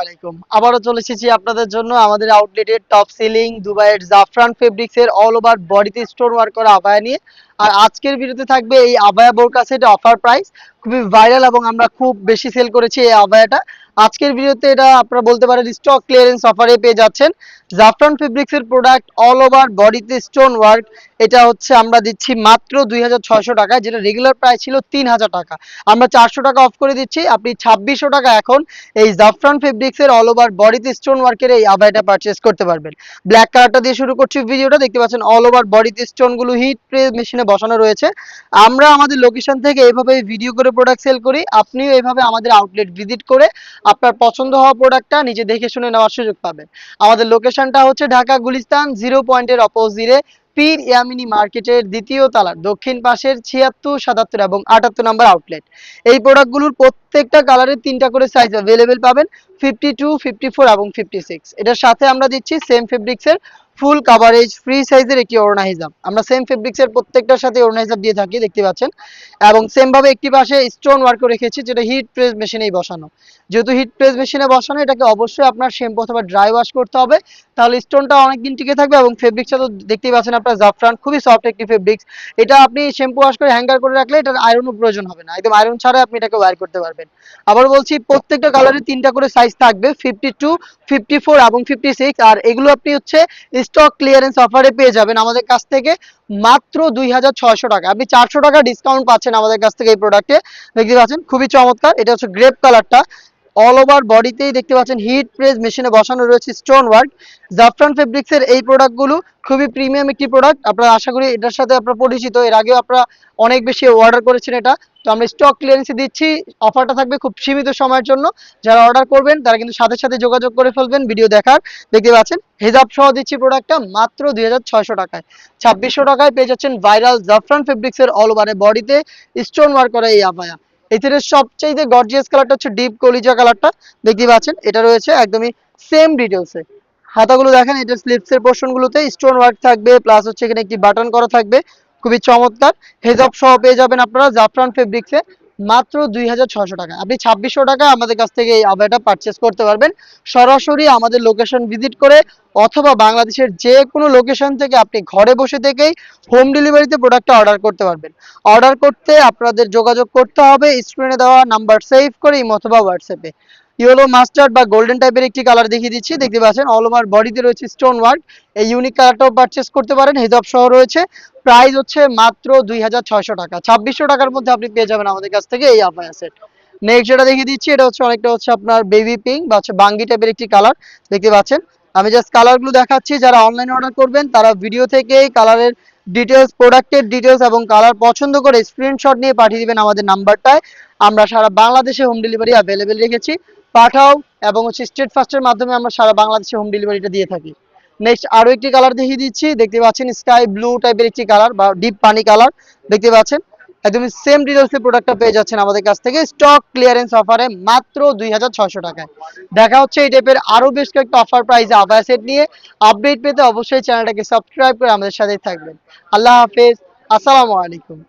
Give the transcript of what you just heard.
আলাইকুম। আবারও আপনাদের জন্য আমাদের টপ সিলিং দুবাইয়ের জাফরান ফেব্রিক্স এর অল ওভার বডিতে ওয়ার্ক করা নিয়ে। আর আজকের থাকবে এই আবায়া বোরকা সেট অফার প্রাইস খুবই ভাইরাল এবং আমরা খুব বেশি সেল করেছি এই আবায়াটা। আজকের ভিডিওতে এটা আপনারা বলতে পারেন স্টক ক্লিয়ারেন্স অফারে পেয়ে যাচ্ছেন। জাফরান ফেব্রিক্স এর প্রোডাক্ট অল ওভার বডিতে স্টোন ওয়ার্ক এটা হচ্ছে আমরা দিচ্ছি মাত্র দুই টাকায়, যেটা রেগুলার প্রাইস ছিল তিন হাজার টাকা। আমরা চারশো টাকা অফ করে দিচ্ছি, আপনি ছাব্বিশশো টাকা এখন এই জাফরান ফেব্রিক্স এর অল ওভার বডিতে স্টোন ওয়ার্কের এই আবাইটা পারচেস করতে পারবেন। ব্ল্যাক কালারটা দিয়ে শুরু করছি ভিডিওটা, দেখতে পাচ্ছেন অল ওভার বডিতে স্টোনগুলো হিট প্রেস মেশিনে বসানো রয়েছে। আমরা আমাদের লোকেশন থেকে এইভাবে ভিডিও করে প্রোডাক্ট সেল করি, আপনিও এইভাবে আমাদের আউটলেট ভিজিট করে আপনার পছন্দ হওয়া প্রোডাক্টটা নিজে দেখে শুনে নেওয়ার সুযোগ পাবেন। আমাদের লোকেশনটা হচ্ছে ঢাকা গুলিস্তান জিরো পয়েন্টের অপোজিটে পীর ইয়ামিনী মার্কেটের দ্বিতীয় তালার, দক্ষিণ পাশের ছিয়াত্তর, সাতাত্তর এবং আটাত্তর নম্বর আউটলেট এই প্রোডাক্টগুলোর প্রত্যেকটা কালারের তিনটা করে সাইজ অ্যাভেলেবেল পাবেন ফিফটি টু ফিফটি ফোর এবং ফিফটি সিক্স এটার সাথে আমরা দিচ্ছি সেম ফেব্রিক্সের ফুল কাভারেজ ফ্রি সাইজের একটি ওড়না হিজাব আমরা সেম ফেব্রিক্সের প্রত্যেকটার সাথে ওড়না হিজাব দিয়ে থাকি, দেখতে পাচ্ছেন? এবং সেম ভাবে একটি পাশে স্টোন ওয়ার্কও রেখেছি, যেটা হিট প্রেস মেশিনেই বসানো। যেহেতু হিট প্রেস মেশিনে বসানো, এটাকে অবশ্যই আপনার শ্যাম্পু অথবা ড্রাই ওয়াশ করতে হবে। তাহলে স্টোনটা অনেকদিন টিকে থাকবে এবং ফেব্রিক্সটা তো দেখতেই পাচ্ছেন আপনার জাফরান, খুবই সফট একটি ফেব্রিক্স এটা আপনি শ্যাম্পু ওয়াশ করে হ্যাঙ্গার করে রাখলে এটার আয়রনও প্রয়োজন হবে না। একদম আয়রন ছাড়া আপনি এটাকে ওয়্যার করতে পারবেন। আবার বলছি, প্রত্যেকটা কালারের তিনটা করে সাইজ থাকবে ফিফটি টু ফিফটি ফোর এবং ফিফটি সিক্স আর এগুলো আপনি হচ্ছে স্টক ক্লিয়ারেন্স অফারে পেয়ে যাবেন আমাদের কাছ থেকে মাত্র দুই হাজার ছয়শো টাকা। আপনি চারশো টাকা ডিসকাউন্ট পাচ্ছেন আমাদের কাছ থেকে এই প্রোডাক্টে দেখতে পাচ্ছেন? খুবই চমৎকার। এটা হচ্ছে গ্রেপ কালারটা অল ওভার বডিতেই দেখতে পাচ্ছেন হিট প্রেস মেশিনে বসানো রয়েছে স্টোন ওয়ার্ক জাফরান ফেব্রিক্সের এই প্রোডাক্টগুলো খুবই প্রিমিয়াম একটি প্রোডাক্ট আপনারা আশা করি এটার সাথে আপনারা পরিচিত। এর আগেও আপনারা অনেক বেশি অর্ডার করেছেন এটা। তো আমরা স্টক ক্লিয়ারেন্সে দিচ্ছি। অফারটা থাকবে খুব সীমিত সময়ের জন্য। যারা অর্ডার করবেন, তারা কিন্তু সাথে সাথে যোগাযোগ করে ফেলবেন ভিডিও দেখার। দেখতে পাচ্ছেন হেজাব সহ দিচ্ছি প্রোডাক্টটা মাত্র দুই হাজার ছয়শো টাকায়। ছাব্বিশশো টাকায় পেয়ে যাচ্ছেন ভাইরাল জাফরান ফেব্রিক্সের অল ওভারে বডিতে স্টোন ওয়ার্ক করা এই আপায়া। এতে সবচেয়ে গর্জিয়াস কালারটা হচ্ছে ডিপ কলিজা কালারটা দেখতে পাচ্ছেন, এটা রয়েছে একদমই সেম ডিটেলসে হাতাগুলো দেখেন এটা স্লিপসের এর পোর্শন গুলোতে স্টোন ওয়ার্ক থাকবে প্লাস হচ্ছে এখানে একটি বাটন করা থাকবে। খুবই চমৎকার। হেজব সহ পেয়ে যাবেন আপনারা জাফরান ফেব্রিক্সে মাত্র দুই টাকা। আপনি ছাব্বিশশো টাকা আমাদের কাছ থেকে এই আবাইটা পারচেস করতে পারবেন। সরাসরি আমাদের লোকেশন ভিজিট করে অথবা বাংলাদেশের যে কোনো লোকেশন থেকে আপনি ঘরে বসে থেকেই হোম ডেলিভারিতে প্রোডাক্টটা অর্ডার করতে পারবেন। অর্ডার করতে আপনাদের যোগাযোগ করতে হবে। স্ক্রিনে দেওয়া নাম্বার সেভ করে অথবা হোয়াটসঅ্যাপে ইয়েলো মাস্টার্ড বা গোল্ডেন টাইপের একটি কালার দেখিয়ে দিচ্ছি। দেখতে পাচ্ছেন অল ওভার বডিতে রয়েছে স্টোন ওয়ার্ক এই ইউনিক কালারটাও পারচেস করতে পারেন, হিজাব সহ রয়েছে। প্রাইস হচ্ছে মাত্র দুই হাজার ছয়শো টাকা। ছাব্বিশশো টাকার মধ্যে আপনি পেয়ে যাবেন আমাদের কাছ থেকে এই আপায়া সেট নেক্সট যেটা দেখিয়ে দিচ্ছি, এটা হচ্ছে অনেকটা হচ্ছে আপনার বেবি পিঙ্ক বা হচ্ছে বাঙ্গি টাইপের একটি কালার দেখতে পাচ্ছেন, আমি জাস্ট কালারগুলো দেখাচ্ছি, যারা অনলাইনে অর্ডার করবেন, তারা ভিডিও থেকে কালারের ডিটেলস প্রোডাক্টের ডিটেলস এবং কালার পছন্দ করে স্ক্রিনশট নিয়ে পাঠিয়ে দিবেন আমাদের নাম্বারটায় আমরা সারা বাংলাদেশে হোম ডেলিভারি অ্যাভেলেবেল রেখেছি। পাঠাও এবং হচ্ছে স্টেট ফাস্টের মাধ্যমে আমরা সারা বাংলাদেশে হোম ডেলিভারিটা দিয়ে থাকি। নেক্সট আরও একটি কালার দেখিয়ে দিচ্ছি। দেখতে পাচ্ছেন স্কাই ব্লু টাইপের একটি কালার বা ডিপ পানি কালার দেখতে পাচ্ছেন? একদমই সেম ডিটেলস প্রোডাক্টটা পেয়ে যাচ্ছেন আমাদের কাছ থেকে। স্টক ক্লিয়ারেন্স অফারে মাত্র দুই টাকায়। দেখা হচ্ছে এই টাইপের আরও বেশ কয়েকটা অফার প্রাইসে আবার সেট নিয়ে। আপডেট পেতে অবশ্যই চ্যানেলটাকে সাবস্ক্রাইব করে আমাদের সাথেই থাকবেন। আল্লাহ হাফেজ। আসসালামু আলাইকুম।